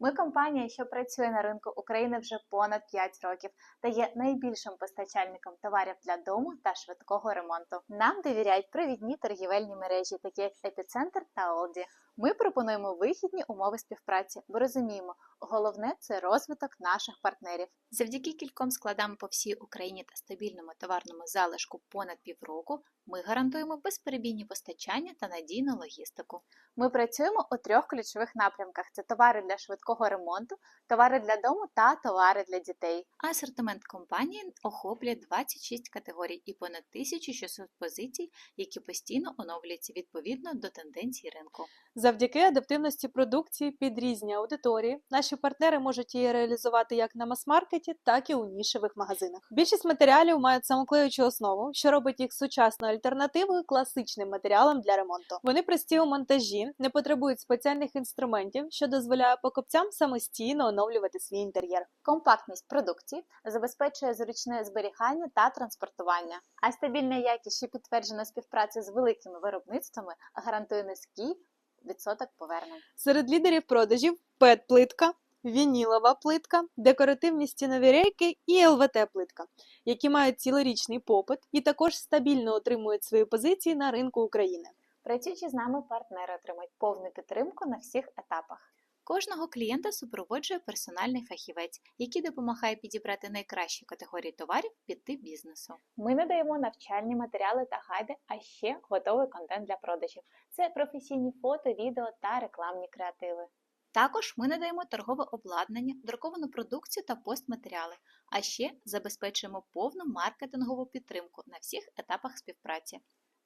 Ми компанія, що працює на ринку України вже понад 5 років та є найбільшим постачальником товарів для дому та швидкого ремонту. Нам довіряють провідні торгівельні мережі, такі як Епіцентр та Олді. Ми пропонуємо вихідні умови співпраці, бо розуміємо, головне це розвиток наших партнерів. Завдяки кільком складам по всій Україні та стабільному товарному залишку понад півроку ми гарантуємо безперебійні постачання та надійну логістику. Ми працюємо у трьох ключових напрямках: це товари для швидкого ремонту, товари для дому та товари для дітей. Асортимент компанії охоплює 26 категорій і понад 1600 позицій, які постійно оновлюються відповідно до тенденцій ринку. Завдяки адаптивності продукції під різні аудиторії наші партнери можуть її реалізувати як на мас-маркеті, так і у нішевих магазинах. Більшість матеріалів мають самоклеючу основу, що робить їх сучасною альтернативою класичним матеріалам для ремонту. Вони прості у монтажі, не потребують спеціальних інструментів, що дозволяє покупцям самостійно оновлювати свій інтер'єр. Компактність продукції забезпечує зручне зберігання та транспортування, а стабільна якість, що підтверджена співпрацею з великими виробництвами, гарантує низький відсоток повернень. Серед лідерів продажів ПЕТ-плитка, вінілова плитка, декоративні стінові рейки і ЛВТ-плитка, які мають цілорічний попит і також стабільно отримують свої позиції на ринку України. Працюючи з нами, партнери отримують повну підтримку на всіх етапах. Кожного клієнта супроводжує персональний фахівець, який допомагає підібрати найкращі категорії товарів під тип бізнесу. Ми надаємо навчальні матеріали та гайди, а ще готовий контент для продажів. Це професійні фото, відео та рекламні креативи. Також ми надаємо торгове обладнання, друковану продукцію та постматеріали, а ще забезпечуємо повну маркетингову підтримку на всіх етапах співпраці.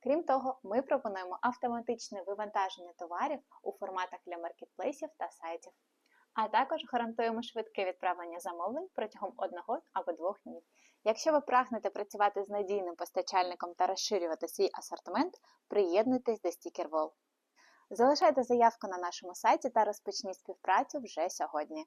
Крім того, ми пропонуємо автоматичне вивантаження товарів у форматах для маркетплейсів та сайтів. А також гарантуємо швидке відправлення замовлень протягом одного або двох днів. Якщо ви прагнете працювати з надійним постачальником та розширювати свій асортимент, приєднуйтесь до StickerWall. Залишайте заявку на нашому сайті та розпочніть співпрацю вже сьогодні.